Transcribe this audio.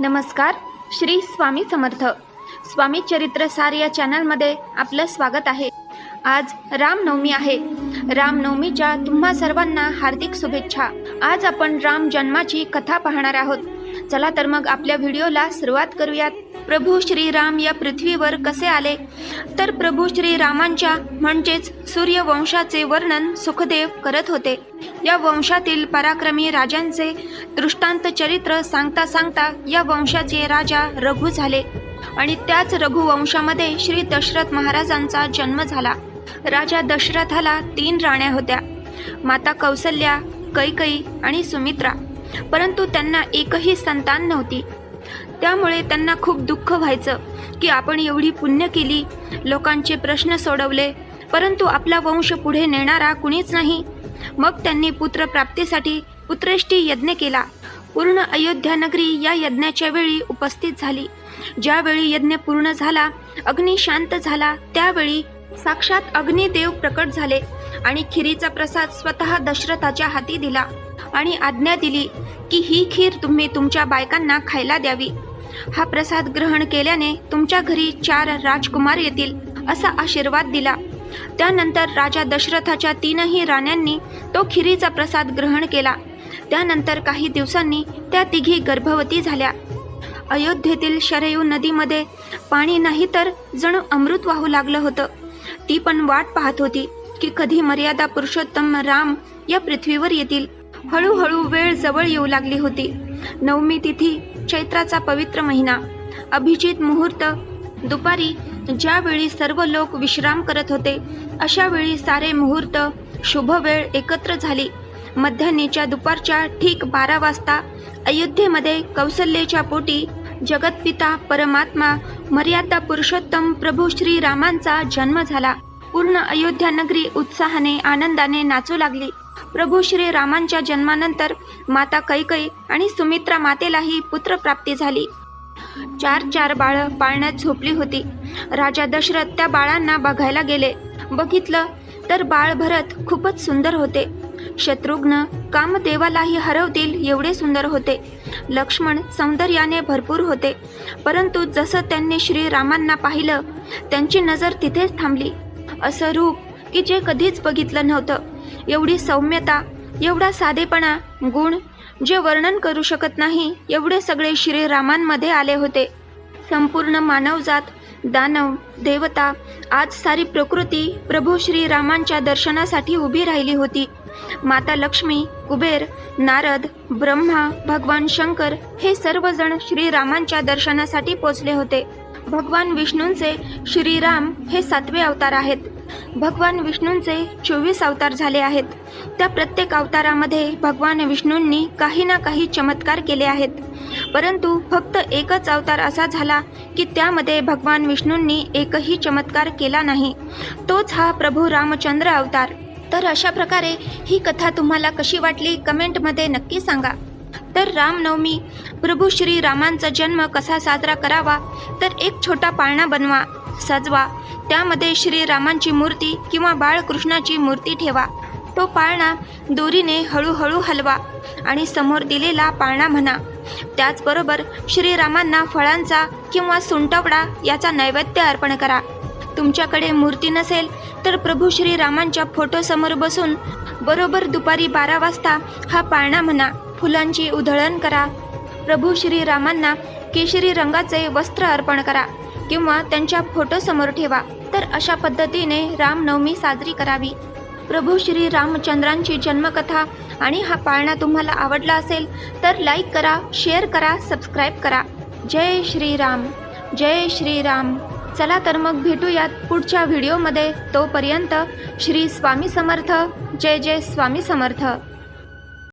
नमस्कार श्री स्वामी समर्थ. स्वामी चरित्र सार या चॅनलमध्ये आपलं स्वागत आहे. आज रामनवमी आहे. रामनवमीच्या तुम्हा सर्वांना हार्दिक शुभेच्छा. आज आपण राम जन्माची कथा पाहणार आहोत. चला तर मग आपल्या व्हिडिओला सुरुवात करूयात. प्रभू श्रीराम या पृथ्वीवर कसे आले? तर प्रभू श्रीरामांच्या म्हणजेच सूर्यवंशाचे वर्णन सुखदेव करत होते. या वंशातील पराक्रमी राजांचे दृष्टांत चरित्र सांगता सांगता या वंशाचे राजा रघु झाले आणि त्याच रघुवंशामध्ये श्री दशरथ महाराजांचा जन्म झाला. राजा दशरथाला तीन राण्या होत्या माता कौसल्या कैकई आणि सुमित्रा. परंतु त्यांना एकही संतान नव्हती. त्यामुळे त्यांना खूप दुःख व्हायचं की आपण एवढी पुण्य केली. लोकांचे प्रश्न सोडवले परंतु आपला वंश पुढे नेणारा कुणीच नाही. मग त्यांनी पुत्रप्राप्तीसाठी पुत्रेष्टी यज्ञ केला. पूर्ण अयोध्या नगरी या यज्ञाच्या वेळी उपस्थित झाली. ज्यावेळी यज्ञ पूर्ण झाला अग्नी शांत झाला त्यावेळी साक्षात अग्निदेव प्रकट झाले आणि खिरीचा प्रसाद स्वतः दशरथाच्या हाती दिला. आणि आज्ञा दिली की ही खीर तुम्ही तुमच्या बायकांना खायला द्यावी. हा प्रसाद ग्रहण केल्याने तुमच्या घरी चार राजकुमार येतील असा आशीर्वाद दिला. त्यानंतर राजा दशरथाच्या तीनही राण्यांनी तो खिरीचा प्रसाद ग्रहण केला. त्यानंतर काही दिवसांनी त्या तिघी गर्भवती झाल्या. अयोध्येतील शरयू नदीमध्ये पाणी नाही तर जणू अमृत वाहू लागलं होतं. ती पण वाट पाहत होती की कधी मर्यादा पुरुषोत्तम राम या पृथ्वीवर येतील. हळूहळू वेळ जवळ येऊ लागली होती. नवमी तिथी चैत्राचा पवित्र महिना. अभिजित मुहूर्त. दुपारी ज्यावेळी सर्व लोक विश्राम करत होते अशावेळी सारे मुहूर्त शुभ वेळ एकत्र झाली. मध्यान्हीच्या दुपारच्या ठीक बारा वाजता अयोध्येमध्ये कौसल्येच्या पोटी जगतपिता परमात्मा मर्यादा पुरुषोत्तम प्रभू श्री रामांचा जन्म झाला. पूर्ण अयोध्या नगरी उत्साहाने आनंदाने नाचू लागली. प्रभू श्री रामांच्या जन्मानंतर माता कैकई आणि सुमित्रा मातेलाही पुत्रप्राप्ती झाली. चार चार बाळं पाळण्यात झोपली होती. राजा दशरथ त्या बाळांना बघायला गेले. बघितलं तर बाळ भरत खूपच सुंदर होते. शत्रुघ्न कामदेवालाही हरवतील एवढे सुंदर होते. लक्ष्मण सौंदर्याने भरपूर होते. परंतु जसं त्यांनी श्रीरामांना पाहिलं त्यांची नजर तिथेच थांबली. असं रूप की जे कधीच बघितलं नव्हतं. एवढी सौम्यता एवढा साधेपणा गुण जे वर्णन करू शकत नाही एवढे सगळे श्रीरामांमध्ये आले होते. संपूर्ण मानवजात दानव देवता आज सारी प्रकृती प्रभू श्रीरामांच्या दर्शनासाठी उभी राहिली होती. माता लक्ष्मी कुबेर नारद ब्रह्मा भगवान शंकर हे सर्वजण श्रीरामांच्या दर्शनासाठी पोचले होते. भगवान विष्णूंचे श्रीराम हे सातवे अवतार आहेत. भगवान विष्णूंचे चोवीस अवतार झाले आहेत. त्या प्रत्येक अवतारामध्ये भगवान विष्णूंनी काही ना काही चमत्कार केले आहेत. परंतु फक्त एकच अवतार असा झाला की त्यामध्ये भगवान विष्णूंनी एकही चमत्कार केला नाही. तोच हा प्रभू रामचंद्र अवतार. तर अशा प्रकारे ही कथा तुम्हाला कशी वाटली कमेंटमध्ये नक्की सांगा. तर रामनवमी प्रभू श्री रामांचा जन्म कसा साजरा करावा तर एक छोटा पाळणा बनवा. सजवा. त्यामध्ये श्रीरामांची मूर्ती किंवा बाळकृष्णाची मूर्ती ठेवा. तो पाळणा दोरीने हळूहळू हलवा आणि समोर दिलेला पाळणा म्हणा. त्याचबरोबर श्रीरामांना फळांचा किंवा सुंटवडा याचा नैवेद्य अर्पण करा. तुमच्याकडे मूर्ती नसेल तर प्रभू श्रीरामांच्या फोटोसमोर बसून बरोबर दुपारी बारा वाजता हा पाळणा म्हणा. फुलांची उधळण करा. प्रभू श्रीरामांना केशरी रंगाचे वस्त्र अर्पण करा. किंवा त्यांच्या फोटोसमोर ठेवा. तर अशा पद्धतीने रामनवमी साजरी करावी. प्रभू श्री रामचंद्रांची जन्मकथा आणि हा पाळणा तुम्हाला आवडला असेल तर लाईक करा शेअर करा सबस्क्राईब करा. जय श्रीराम जय श्रीराम चला तर मग भेटूयात पुढच्या व्हिडिओमध्ये तोपर्यंत श्री स्वामी समर्थ. जय जय स्वामी समर्थ.